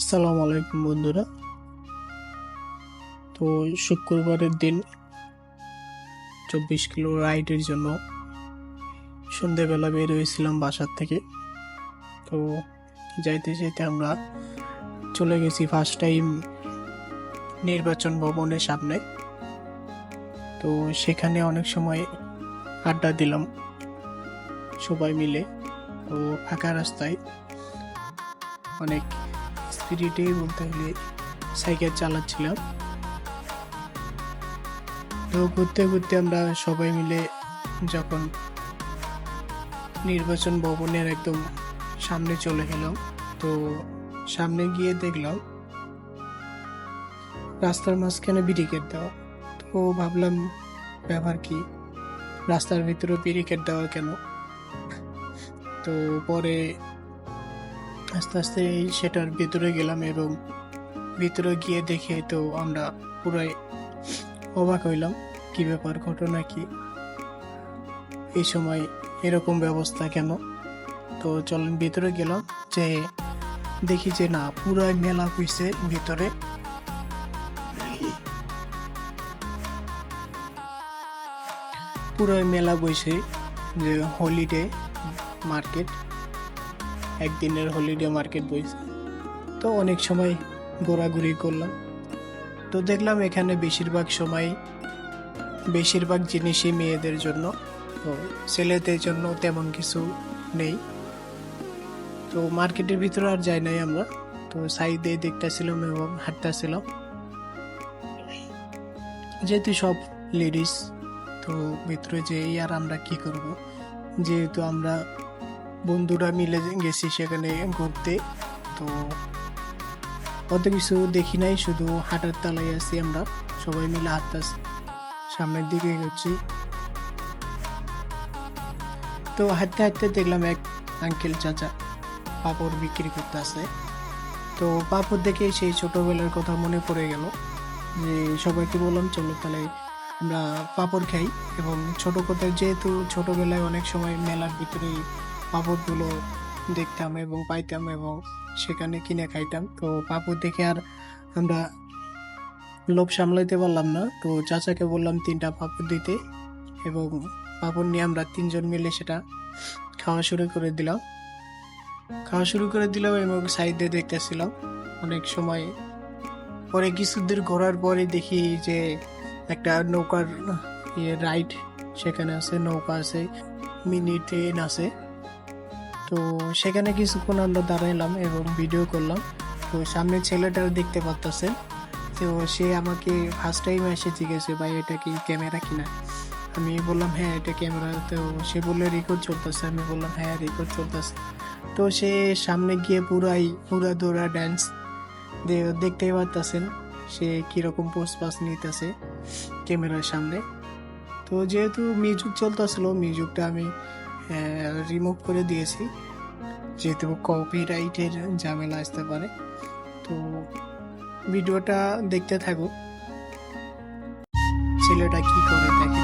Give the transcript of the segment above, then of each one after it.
আসসালামু আলাইকুম বন্ধুরা। তো শুক্রবারের দিন চব্বিশ কিলো রাইডের জন্য সন্ধেবেলা বের হয়েছিলাম বাসার থেকে। তো যাইতে যাইতে আমরা চলে গেছি ফার্স্ট টাইম নির্বাচন ভবনের সামনে। তো সেখানে অনেক সময় আড্ডা দিলাম সবাই মিলে। তো ফাঁকা রাস্তায় অনেক স্পিরিটে বলতে হলে সাইকেল চালাচ্ছিলাম। তো ঘুরতে ঘুরতে আমরা সবাই মিলে যখন নির্বাচন ভবনের একদম সামনে চলে গেলাম, তো সামনে গিয়ে দেখলাম রাস্তার মাঝখানে ব্যারিকেড দেওয়া। তো ভাবলাম, ব্যাপার কি? রাস্তার ভিতরে ব্যারিকেড দেওয়া কেন? তো পরে আস্তে আস্তে সেটার ভিতরে গেলাম এবং ভিতরে গিয়ে দেখে তো আমরা পুরাই অবাক হইলাম, কি ব্যাপার ঘটনা কি? এই সময় এরকম ব্যবস্থা কেন? তো চলেন ভিতরে গেলাম, যে দেখি যে না, পুরাই মেলা হইছে ভিতরে। পুরাই মেলা বইছে যে হলিডে মার্কেট। একদিনের হলিডে মার্কেট বইছে তো অনেক সময় ঘোরাঘুরি করলাম। তো দেখলাম এখানে বেশিরভাগ সময় বেশিরভাগ জিনিসই মেয়েদের জন্য, তো ছেলেদের জন্য তেমন কিছু নেই। তো মার্কেটের ভিতরে আর যাই নাই আমরা। তো সাইডে দেখতেছিলাম এবং হাঁটতেছিলাম। যেহেতু সব লেডিস তো ভিতরে যেই আর আমরা কি করব? যেহেতু আমরা বন্ধুরা মিলে গেছি সেখানে ঘুরতে। তো অত কিছু দেখি নাই, শুধু হাঁটার তালায় আছি আমরা। সবাই মিলে হাঁটতেছি সামনের দিকে এগোচ্ছি। তো হাঁটতে হাঁটতে দেখলাম এক আঙ্কেল চাচা পাপড় বিক্রি করতে আছে তো পাপড় দেখে সেই ছোটবেলার কথা মনে পড়ে গেল যে সবাইকে বললাম, চলো তাহলে আমরা পাপড় খাই। এবং ছোট কথা যেহেতু ছোটবেলায় অনেক সময় মেলার ভিতরে পাপড়গুলো দেখতাম এবং পাইতাম এবং সেখানে কিনে খাইতাম। তো পাপড় দেখে আর আমরা লোভ সামলাইতে পারলাম না। তো চাচাকে বললাম তিনটা পাপড় দিতে এবং পাপড় নিয়ে আমরা তিনজন মিলে সেটা খাওয়া শুরু করে দিলাম। খাওয়া শুরু করে দিলাম এবং সাইডে দেখতেছিলাম অনেক সময়। পরে কিছু দূর ঘোরার পরে দেখি যে একটা নৌকার ইয়ে রাইড সেখানে আছে, নৌকা আছে মিনি ট্রেন আছে। তো সেখানে কিছুক্ষণ আমরা দাঁড়াইলাম এবং ভিডিও করলাম। তো সামনে ছেলেটাও দেখতে পারতেছেন তো সে আমাকে ফার্স্ট টাইম এসে জিজ্ঞেসে, ভাই, এটা কি ক্যামেরা কিনা? আমি বললাম হ্যাঁ এটা ক্যামেরা তো সে বলল রেকর্ড চলতেছে। আমি বললাম হ্যাঁ রেকর্ড চলতেছে। তো সে সামনে গিয়ে পুরাই, পুরা দৌড়া ড্যান্স দেখতেই পারতেছেন সে কীরকম পোস্ট পাস নিতেছে ক্যামেরার সামনে। তো যেহেতু মিউজিক চলতেছিল, মিউজিকটা আমি রিমুভ করে দিয়েছি। যেহেতু কপিরাইটের ঝামেলা আসতে পারে। তো ভিডিওটা দেখতে থাকুক। ছেলেটা কি করে দেখে?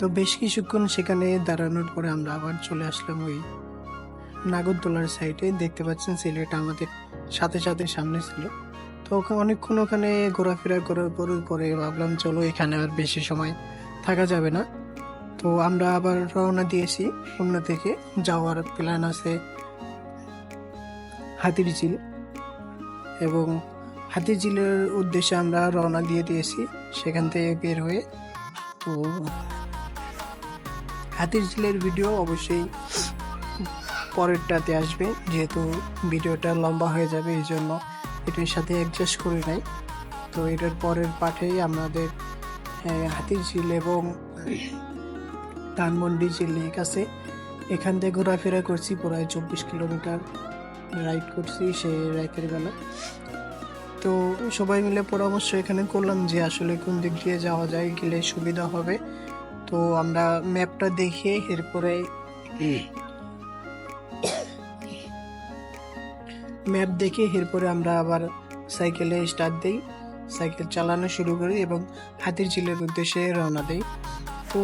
তো বেশ কিছুক্ষণ সেখানে দাঁড়ানোর পরে আমরা আবার চলে আসলাম ওই নাগরদোলার সাইডে দেখতে পাচ্ছেন ছেলেটা আমাদের সাথে সাথে সামনে ছিল। তো ওখানে অনেকক্ষণ ওখানে ঘোরাফেরা করার পরে পরে ভাবলাম চলো এখানে আর বেশি সময় থাকা যাবে না। তো আমরা আবার রওনা দিয়েছি অন্য থেকে। যাওয়ার প্ল্যান আছে হাতির ঝিল এবং হাতির ঝিলের উদ্দেশ্যে আমরা রওনা দিয়ে দিয়েছি। সেখান থেকে বের হয়ে তো হাতির ঝিলের ভিডিও অবশ্যই পরেরটাতে আসবে, যেহেতু ভিডিওটা লম্বা হয়ে যাবে, এই জন্য এটার সাথে অ্যাডজাস্ট করে নাই। তো এটার পরের পাঠেই আমাদের হাতির ঝিল এবং ধানমন্ডি যে লেক আছে। এখান থেকে ঘোরাফেরা করছি, প্রায় চব্বিশ কিলোমিটার রাইড করছি সেই রাইতের বেলা। তো সবাই মিলে পরামর্শ এখানে করলাম যে আসলে কোন দিক দিয়ে যাওয়া যায়, গেলে সুবিধা হবে। তো আমরা ম্যাপটা দেখে এরপরে ম্যাপ দেখে এরপরে আমরা আবার সাইকেলে স্টার্ট দিই। সাইকেল চালানো শুরু করি এবং হাতির ঝিলের উদ্দেশ্যে রওনা দিই। তো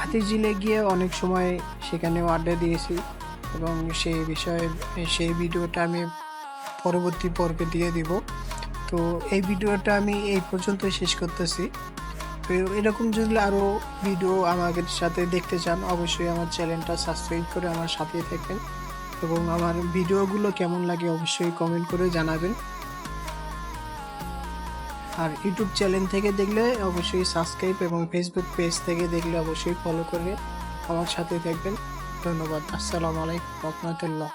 হাতির ঝিলে গিয়ে অনেক সময় সেখানেও আড্ডা দিয়েছি এবং সেই বিষয়ে সেই ভিডিওটা আমি পরবর্তী পর্বে দিয়ে দিব। তো এই ভিডিওটা আমি এই পর্যন্ত শেষ করতেছি। তো এরকম যদি আরও ভিডিও আমাদের সাথে দেখতে চান, অবশ্যই আমার চ্যানেলটা সাবস্ক্রাইব করে আমার সাথে থাকবেন এবং আমার ভিডিওগুলো কেমন লাগে অবশ্যই কমেন্ট করে জানাবেন। আর ইউটিউব চ্যানেল থেকে দেখলে অবশ্যই সাবস্ক্রাইব এবং ফেসবুক পেজ থেকে দেখলে অবশ্যই ফলো করে আমার সাথে থাকবেন। ধন্যবাদ। আসসালামু আলাইকুম রহমতুল্লাহ।